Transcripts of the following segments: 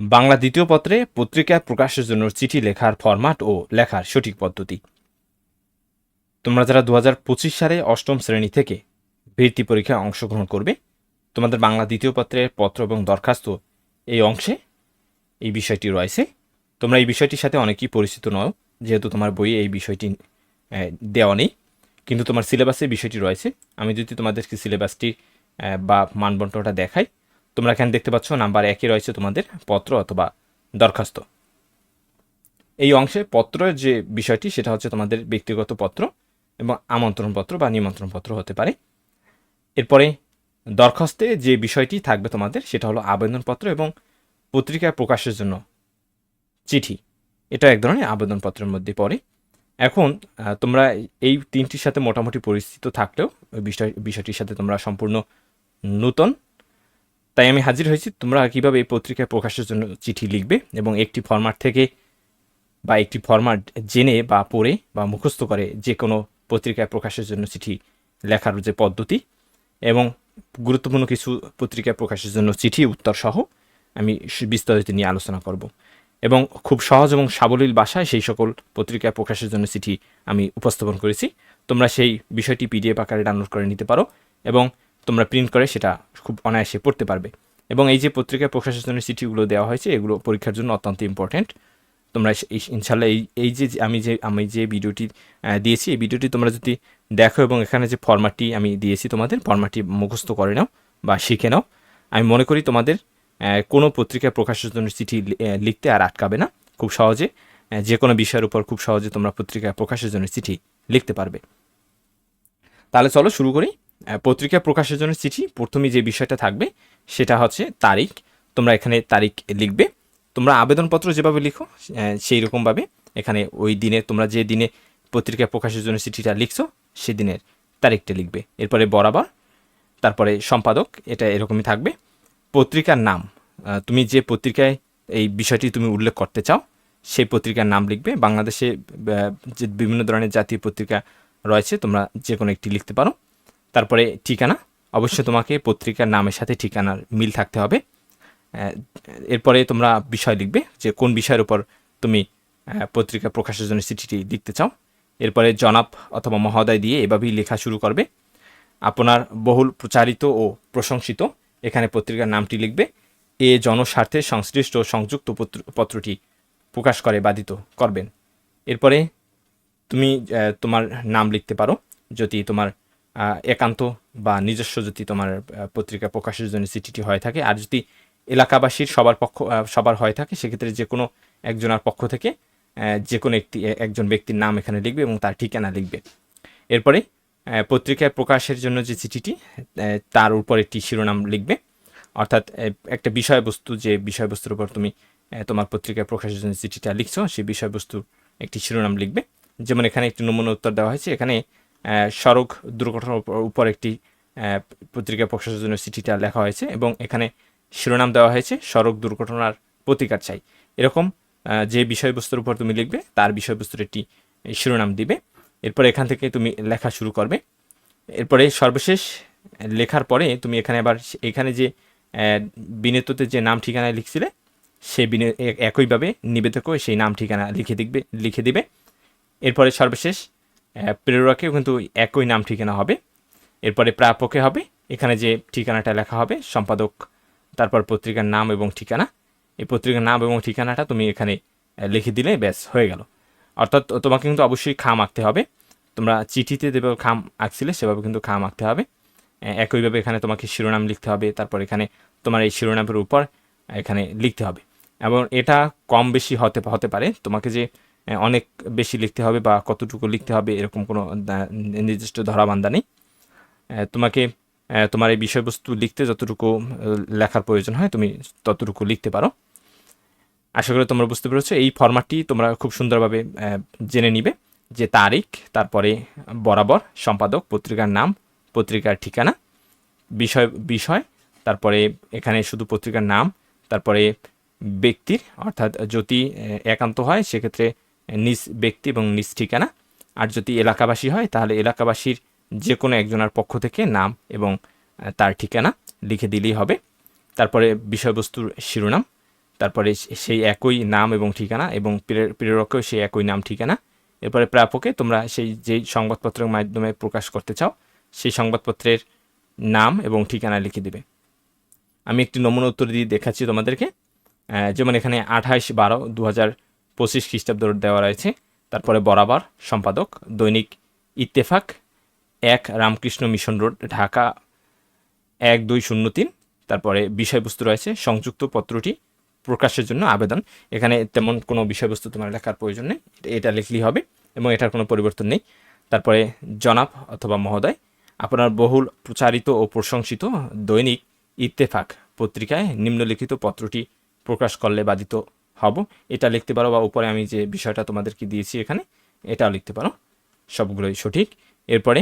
বাংলা দ্বিতীয় পত্রে পত্রিকা প্রকাশের জন্য চিঠি লেখার ফরম্যাট ও লেখার সঠিক পদ্ধতি। তোমরা যারা দু হাজার পঁচিশ সালে অষ্টম শ্রেণি থেকে বৃত্তি পরীক্ষায় অংশগ্রহণ করবে, তোমাদের বাংলা দ্বিতীয় পত্রের পত্র এবং দরখাস্ত এই অংশে এই বিষয়টি রয়েছে। তোমরা এই বিষয়টির সাথে অনেকেই পরিচিত নও, যেহেতু তোমার বইয়ে এই বিষয়টি দেওয়া নেই। কিন্তু তোমার সিলেবাসে বিষয়টি রয়েছে। আমি যদি তোমাদেরকে সিলেবাসটি বা মানবন্টনটা দেখাই তোমরা এখানে দেখতে পাচ্ছ নাম্বার একই রয়েছে তোমাদের পত্র অথবা দরখাস্ত। এই অংশে পত্রের যে বিষয়টি, সেটা হচ্ছে তোমাদের ব্যক্তিগত পত্র এবং আমন্ত্রণ পত্র বা নিমন্ত্রণ পত্র হতে পারে। এরপরে দরখাস্তে যে বিষয়টি থাকবে তোমাদের, সেটা হলো আবেদনপত্র এবং পত্রিকায় প্রকাশের জন্য চিঠি। এটা এক ধরনের আবেদনপত্রের মধ্যে পড়ে। এখন তোমরা এই তিনটির সাথে মোটামুটি পরিচিত থাকলেও বিষয় বিষয়টির সাথে তোমরা সম্পূর্ণ নূতন তাই আমি হাজির হয়েছি। তোমরা কীভাবে এই পত্রিকায় প্রকাশের জন্য চিঠি লিখবে এবং একটি ফরম্যাট থেকে বা একটি ফরম্যাট জেনে বা পড়ে বা মুখস্থ করে যে কোনো পত্রিকায় প্রকাশের জন্য চিঠি লেখার যে পদ্ধতি এবং গুরুত্বপূর্ণ কিছু পত্রিকায় প্রকাশের জন্য চিঠি উত্তর সহ আমি বিস্তারিত নিয়ে আলোচনা করব। এবং খুব সহজ এবং সাবলীল ভাষায় সেই সকল পত্রিকায় প্রকাশের জন্য চিঠি আমি উপস্থাপন করেছি। তোমরা সেই বিষয়টি পিডিএফ আকারে ডাউনলোড করে নিতে পারো এবং তোমরা প্রিন্ট করে সেটা খুব অনায়াসে পড়তে পারবে। এবং এই যে পত্রিকায় প্রকাশের জন্য চিঠিগুলো দেওয়া হয়েছে, এগুলো পরীক্ষার জন্য অত্যন্ত ইম্পর্ট্যান্ট তোমরা ইনশাল্লাহ এই এই যে আমি যে আমি যে ভিডিওটি দিয়েছি, এই ভিডিওটি তোমরা যদি দেখো এবং এখানে যে ফরম্যাটটি আমি দিয়েছি তোমাদের ফরম্যাটটি মুখস্থ করে নাও বা শিখে নাও। আমি মনে করি তোমাদের কোনো পত্রিকায় প্রকাশের জন্য চিঠি লিখতে আর আটকাবে না। খুব সহজে যে কোনো বিষয়ের উপর খুব সহজে তোমরা পত্রিকায় প্রকাশের জন্য চিঠি লিখতে পারবে। তাহলে চলো শুরু করি। পত্রিকা প্রকাশের জন্য চিঠি। প্রথমে যে বিষয়টা থাকবে, সেটা হচ্ছে তারিখ। তোমরা এখানে তারিখ লিখবে। তোমরা আবেদনপত্র যেভাবে লিখো সেই রকমভাবে এখানে ওই দিনে তোমরা যে দিনে পত্রিকা প্রকাশের জন্য চিঠিটা লিখছো, সেদিনের তারিখটা লিখবে। এরপরে বরাবর, তারপরে সম্পাদক, এটা এরকমই থাকবে। পত্রিকার নাম তুমি যে পত্রিকায় এই বিষয়টি তুমি উল্লেখ করতে চাও, সেই পত্রিকার নাম লিখবে। বাংলাদেশে যে বিভিন্ন ধরনের জাতীয় পত্রিকা রয়েছে, তোমরা যে কোনো একটি লিখতে পারো। তারপরে ঠিকানা অবশ্যই তোমাকে পত্রিকার নামের সাথে ঠিকানার মিল থাকতে হবে। এরপরে তোমরা বিষয় লিখবে যে কোন বিষয়ের উপর তুমি পত্রিকা প্রকাশের জন্য চিঠিটি লিখতে চাও। এরপরে জনাব অথবা মহোদয় দিয়ে এভাবেই লেখা শুরু করবে। আপনার বহুল প্রচারিত ও প্রশংসিত এখানে পত্রিকার নামটি লিখবে। এ জনস্বার্থে সংশ্লিষ্ট সংযুক্ত পত্র- পত্রটি প্রকাশ করে বাধিত করবেন। এরপরে তুমি তোমার নাম লিখতে পারো। যদি তোমার একান্ত বা নিজস্ব যদি তোমার পত্রিকা প্রকাশের জন্য চিঠিটি হয়ে থাকে, আর যদি এলাকাবাসীর সবার পক্ষ সবার হয়ে থাকে, সেক্ষেত্রে যে কোনো একজনের পক্ষ থেকে যে কোনো একটি একজন ব্যক্তির নাম এখানে লিখবে এবং তার ঠিকানা লিখবে। এরপরে পত্রিকায় প্রকাশের জন্য যে চিঠিটি তার উপর একটি শিরোনাম লিখবে। অর্থাৎ একটা বিষয়বস্তু, যে বিষয়বস্তুর উপর তুমি তোমার পত্রিকায় প্রকাশের জন্য চিঠিটা লিখছো, সেই বিষয়বস্তু একটি শিরোনাম লিখবে। যেমন এখানে একটি নমুনা উত্তর দেওয়া হয়েছে, এখানে সড়ক দুর্ঘটনার উপর- একটি পত্রিকা প্রকাশের জন্য চিঠিটা লেখা হয়েছে এবং এখানে শিরোনাম দেওয়া হয়েছে, সড়ক দুর্ঘটনার প্রতিকার চাই। এরকম যে বিষয়বস্তুর উপর তুমি লিখবে, তার বিষয়বস্তুর একটি শিরোনাম দিবে। এরপর এখান থেকে তুমি লেখা শুরু করবে। এরপরে সর্বশেষ লেখার পরে তুমি এখানে আবার এখানে যে বিনেততে যে নাম ঠিকানা লিখছিলে সেই বিনে একইভাবে নিবেদকও সেই নাম ঠিকানা লিখে দিবে লিখে দিবে। এরপরে সর্বশেষ প্রেরকেও কিন্তু একই নাম ঠিকানা হবে। এরপরে প্রাপকে হবে। এখানে যে ঠিকানাটা লেখা হবে, সম্পাদক, তারপর পত্রিকার নাম এবং ঠিকানা। এই পত্রিকার নাম এবং ঠিকানাটা তুমি এখানে লিখে দিলে ব্যাস, হয়ে গেল। অর্থাৎ তোমাকে কিন্তু অবশ্যই খাম আঁকতে হবে। তোমরা চিঠিতে যেভাবে খাম আঁকছিলে, সেভাবে কিন্তু খাম আঁকতে হবে। একইভাবে এখানে তোমাকে শিরোনাম লিখতে হবে। তারপর এখানে তোমার এই শিরোনামের উপর এখানে লিখতে হবে। এবং এটা কম বেশি হতে হতে পারে। তোমাকে যে অনেক বেশি লিখতে হবে বা কতটুকু লিখতে হবে এরকম কোনো নির্দিষ্ট ধরাবান্ধা নেই। তোমাকে তোমার এই বিষয়বস্তু লিখতে যতটুকু লেখার প্রয়োজন হয় তুমি ততটুকু লিখতে পারো। আশা করি তোমরা বুঝতে পেরেছ, এই ফরম্যাটটি তোমরা খুব সুন্দরভাবে জেনে নিবে যে তারিখ, তারপরে বরাবর সম্পাদক, পত্রিকার নাম, পত্রিকার ঠিকানা, বিষয় বিষয়, তারপরে এখানে শুধু পত্রিকার নাম, তারপরে ব্যক্তির, অর্থাৎ যদি একান্ত হয়, সেক্ষেত্রে নিজ ব্যক্তি এবং নিজ ঠিকানা। আর যদি এলাকাবাসী হয়, তাহলে এলাকাবাসীর যে কোনো একজনের পক্ষ থেকে নাম এবং তার ঠিকানা লিখে দিলেই হবে। তারপরে বিষয়বস্তুর শিরোনাম, তারপরে সেই একই নাম এবং ঠিকানা এবং প্রের- প্রেরকেও সেই একই নাম, ঠিকানা। এরপরে প্রাপকে তোমরা সেই, যেই সংবাদপত্রের মাধ্যমে প্রকাশ করতে চাও, সেই সংবাদপত্রের নাম এবং ঠিকানা লিখে দিবে। আমি একটি নমুনা উত্তর দিয়ে দেখাচ্ছি তোমাদেরকে। যেমন এখানে আঠাইশ বারো দু হাজার পঁচিশ খ্রিস্টাব্দ দেওয়া রয়েছে। তারপরে বরাবর সম্পাদক, দৈনিক ইত্তেফাক, এক রামকৃষ্ণ মিশন রোড, ঢাকা, এক দুই শূন্য তিন। তারপরে বিষয়বস্তু রয়েছে, সংযুক্ত পত্রটি প্রকাশের জন্য আবেদন। এখানে তেমন কোনো বিষয়বস্তু তোমার লেখার প্রয়োজন নেই, এটা- লিখলেই হবে এবং এটার কোনো পরিবর্তন নেই। তারপরে জনাব অথবা মহোদয়, আপনার বহুল প্রচারিত ও প্রশংসিত দৈনিক ইত্তেফাক পত্রিকায় নিম্নলিখিত পত্রটি প্রকাশ করলে বাধিত হব। এটা লিখতে পারো বা উপরে আমি যে বিষয়টা তোমাদেরকে দিয়েছি এখানে, এটাও লিখতে পারো। সবগুলোই সঠিক। এরপরে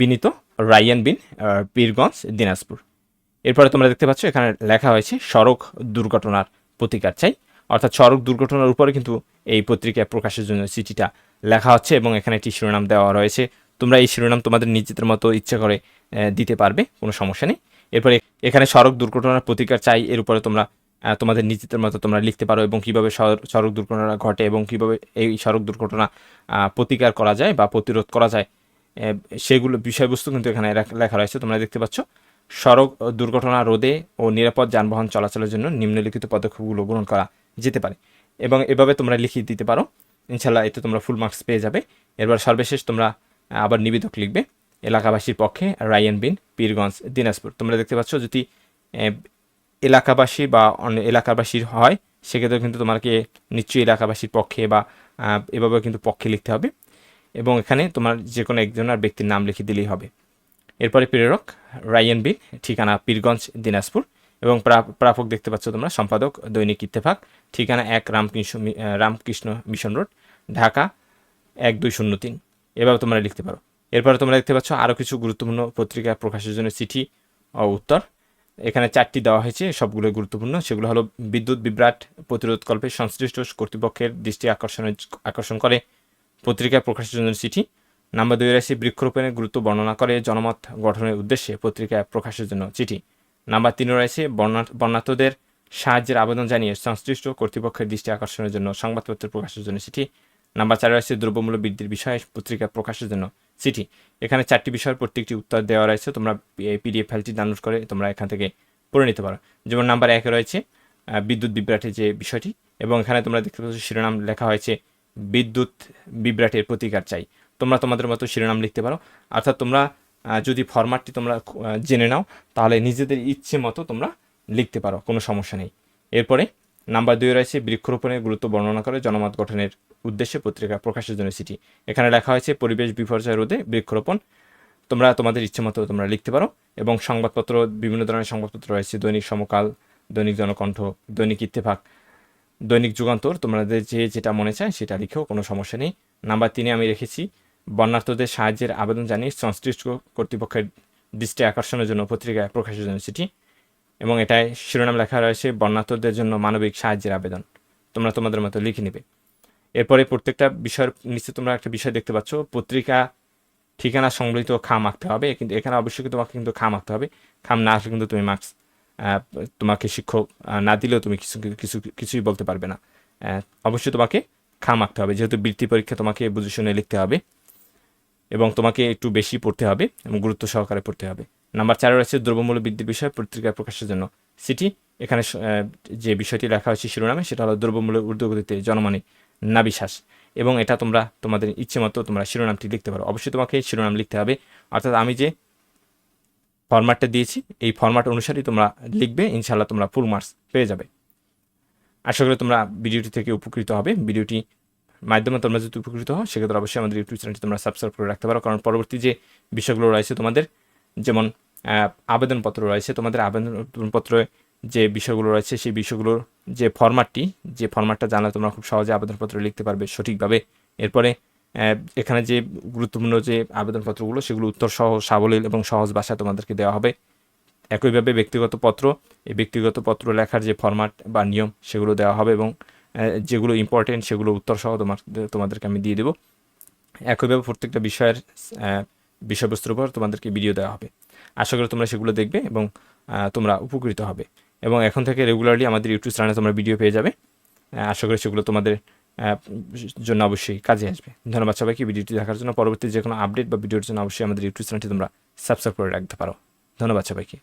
বিনীত রায়ান বিন পীরগঞ্জ, দিনাজপুর। এরপরে তোমরা দেখতে পাচ্ছ এখানে লেখা হয়েছে, সড়ক দুর্ঘটনার প্রতিকার চাই। অর্থাৎ সড়ক দুর্ঘটনার উপরে কিন্তু এই পত্রিকায় প্রকাশের জন্য চিঠিটা লেখা হচ্ছে এবং এখানে একটি শিরোনাম দেওয়া রয়েছে। তোমরা এই শিরোনাম তোমাদের নিজেদের মতো ইচ্ছা করে দিতে পারবে, কোনো সমস্যা নেই। এরপরে, এখানে সড়ক দুর্ঘটনার প্রতিকার চাই, এর উপরে তোমরা তোমাদের নিজেদের মতো তোমরা লিখতে পারো এবং কীভাবে সড়- সড়ক দুর্ঘটনা ঘটে এবং কীভাবে এই সড়ক দুর্ঘটনা প্রতিকার করা যায় বা প্রতিরোধ করা যায় সেগুলো বিষয়বস্তু কিন্তু এখানে লেখা রয়েছে। তোমরা দেখতে পাচ্ছ, সড়ক দুর্ঘটনা রোধে ও নিরাপদ যানবাহন চলাচলের জন্য নিম্নলিখিত পদক্ষেপগুলো গ্রহণ করা যেতে পারে এবং এভাবে তোমরা লিখিয়ে দিতে পারো। ইনশাল্লাহ এতে তোমরা ফুল মার্কস পেয়ে যাবে। এরপর সর্বশেষ তোমরা আবার নিবেদক লিখবে। এলাকাবাসীর পক্ষে রায়ান বিন পীরগঞ্জ, দিনাজপুর। তোমরা দেখতে পাচ্ছ যদি এলাকাবাসী বা অন্য এলাকাবাসীর হয়, সেক্ষেত্রে কিন্তু তোমাকে নিশ্চয়ই এলাকাবাসীর পক্ষে বা এভাবে কিন্তু পক্ষে লিখতে হবে এবং এখানে তোমার যে কোনো একজনের ব্যক্তির নাম লিখে দিলেই হবে। এরপরে প্রেরক, রায়ান বিন, ঠিকানা পীরগঞ্জ, দিনাজপুর এবং প্রা- প্রাপক দেখতে পাচ্ছ তোমরা, সম্পাদক, দৈনিক ইত্তেফাক, ঠিকানা এক রামকৃষ্ণ রামকৃষ্ণ মিশন রোড, ঢাকা এক দুই শূন্য তিন। এভাবে তোমরা লিখতে পারো। এরপরে তোমরা দেখতে পাচ্ছ আরও কিছু গুরুত্বপূর্ণ পত্রিকা প্রকাশের জন্য চিঠি ও উত্তর। এখানে চারটি দেওয়া হয়েছে, সবগুলো গুরুত্বপূর্ণ। সেগুলো হলো বিদ্যুৎ, বিভ্রাট প্রতিরোধকল্পে সংশ্লিষ্ট কর্তৃপক্ষের দৃষ্টি আকর্ষণের আকর্ষণ করে পত্রিকায় প্রকাশের জন্য চিঠি। নাম্বার দুই রয়েছে বৃক্ষরোপণের গুরুত্ব বর্ণনা করে জনমত গঠনের উদ্দেশ্যে পত্রিকায় প্রকাশের জন্য চিঠি। নাম্বার তিন রয়েছে বর্ণা- বর্ণাঢ্যদের সাহায্যের আবেদন জানিয়ে সংশ্লিষ্ট কর্তৃপক্ষের দৃষ্টি আকর্ষণের জন্য সংবাদপত্র প্রকাশের জন্য চিঠি। নাম্বার চার রয়েছে দ্রব্যমূল্য বৃদ্ধির বিষয়ে পত্রিকা প্রকাশের জন্য। চিঠি। এখানে চারটি বিষয়ের প্রত্যেকটি উত্তর দেওয়া রয়েছে। তোমরা পিডিএফ ফাইলটি ডাউনলোড করে তোমরা এখান থেকে পড়ে নিতে পারো। যেমন নাম্বার একে রয়েছে বিদ্যুৎ বিভ্রাটের যে বিষয়টি, এবং এখানে তোমরা দেখতে পাচ্ছ শিরোনাম লেখা হয়েছে, বিদ্যুৎ বিভ্রাটের প্রতিকার চাই। তোমরা তোমাদের মতো শিরোনাম লিখতে পারো। অর্থাৎ তোমরা যদি ফরম্যাটটি তোমরা জেনে নাও, তাহলে নিজেদের ইচ্ছে মতো তোমরা লিখতে পারো, কোনো সমস্যা নেই। এরপরে নাম্বার দুই রয়েছে বৃক্ষরোপণের গুরুত্ব বর্ণনা করে জনমত গঠনের উদ্দেশ্যে পত্রিকা প্রকাশের জন্য চিঠি এখানে লেখা হয়েছে, পরিবেশ বিপর্যয় রোধে বৃক্ষরোপণ। তোমরা তোমাদের ইচ্ছে মতো তোমরা লিখতে পারো এবং সংবাদপত্র, বিভিন্ন ধরনের সংবাদপত্র রয়েছে, দৈনিক সমকাল, দৈনিক জনকণ্ঠ, দৈনিক ইত্তেফাক, দৈনিক যুগান্তর। তোমাদের যে যেটা মনে চায় সেটা লিখেও কোনো সমস্যা নেই। নাম্বার তিনে আমি রেখেছি, বন্যার্থদের সাহায্যের আবেদন জানিয়ে সংশ্লিষ্ট কর্তৃপক্ষের দৃষ্টি আকর্ষণের জন্য পত্রিকায় প্রকাশের জন্য চিঠি এবং এটায় শিরোনাম লেখা রয়েছে বন্যার্থদের জন্য মানবিক সাহায্যের আবেদন। তোমরা তোমাদের মতো লিখে নেবে। এরপরে প্রত্যেকটা বিষয়ের নিচে তোমরা একটা বিষয় দেখতে পাচ্ছ, পত্রিকা, ঠিকানা সংবলিত খাম আঁকতে হবে, কিন্তু এখানে অবশ্যই তোমাকে কিন্তু খাম আঁকতে হবে। খাম না আসলে কিন্তু তুমি মার্কস তোমাকে শিক্ষক না দিলেও তুমি কিছু কিছু, কিছুই বলতে পারবে না। অবশ্যই তোমাকে খাম আঁকতে হবে, যেহেতু বৃত্তি পরীক্ষা তোমাকে বুঝে শুনে লিখতে হবে এবং তোমাকে একটু বেশি পড়তে হবে এবং গুরুত্ব সহকারে পড়তে হবে। নাম্বার চারে রয়েছে দ্রব্যমূল্য বৃদ্ধির বিষয়ে পত্রিকা প্রকাশের জন্য। সিটি, এখানে যে বিষয়টি লেখা হয়েছে শিরোনামে, সেটা হলো দ্রব্যমূল্যের ঊর্ধ্বগতিতে জনমানে না বিশ্বাস এবং এটা তোমরা তোমাদের ইচ্ছে মতো তোমরা শিরোনামটি লিখতে পারো। অবশ্যই তোমাকে শিরোনাম লিখতে হবে। অর্থাৎ আমি যে ফরম্যাটটা দিয়েছি, এই ফরম্যাট অনুসারেই তোমরা লিখবে ইনশাল্লাহ তোমরা ফুল মার্কস পেয়ে যাবে। আশা করি তোমরা ভিডিওটি থেকে উপকৃত হবে। ভিডিওটি মাধ্যমে তোমরা যদি উপকৃত হও, সেক্ষেত্রে অবশ্যই আমাদের ইউটিউব চ্যানেলটি তোমরা সাবস্ক্রাইব করে রাখতে পারো। কারণ পরবর্তী যে বিষয়গুলো রয়েছে তোমাদের, যেমন আবেদনপত্র রয়েছে। তোমাদের আবেদনপত্রে যে বিষয়গুলো রয়েছে, সেই বিষয়গুলোর যে ফরম্যাটটি যে ফরম্যাটটা জানলে তোমরা খুব সহজে আবেদনপত্র লিখতে পারবে সঠিকভাবে। এরপরে এখানে যে গুরুত্বপূর্ণ যে আবেদনপত্রগুলো, সেগুলো উত্তর সহ সাবলীল এবং সহজ ভাষায় তোমাদেরকে দেওয়া হবে। একইভাবে ব্যক্তিগত পত্র, এই ব্যক্তিগত পত্র লেখার যে ফরম্যাট বা নিয়ম, সেগুলো দেওয়া হবে এবং যেগুলো ইম্পর্টেন্ট সেগুলো উত্তর সহ তোমার, তোমাদেরকে আমি দিয়ে দেবো। একইভাবে প্রত্যেকটা বিষয়ের বিষয়বস্তুর উপর তোমাদেরকে ভিডিও দেওয়া হবে। আশা করি তোমরা সেগুলো দেখবে এবং তোমরা উপকৃত হবে। এবং এখন থেকে রেগুলারলি আমাদের ইউটিউব চ্যানেলে তোমরা ভিডিও পেয়ে যাবে। আশা করি সেগুলো তোমাদের জন্য অবশ্যই কাজে আসবে। ধন্যবাদ সবাইকে ভিডিওটি দেখার জন্য। পরবর্তী যে কোনো আপডেট বা ভিডিওর জন্য অবশ্যই আমাদের ইউটিউব চ্যানেলটি তোমরা সাবস্ক্রাইব করে রাখতে পারো। ধন্যবাদ সবাইকে।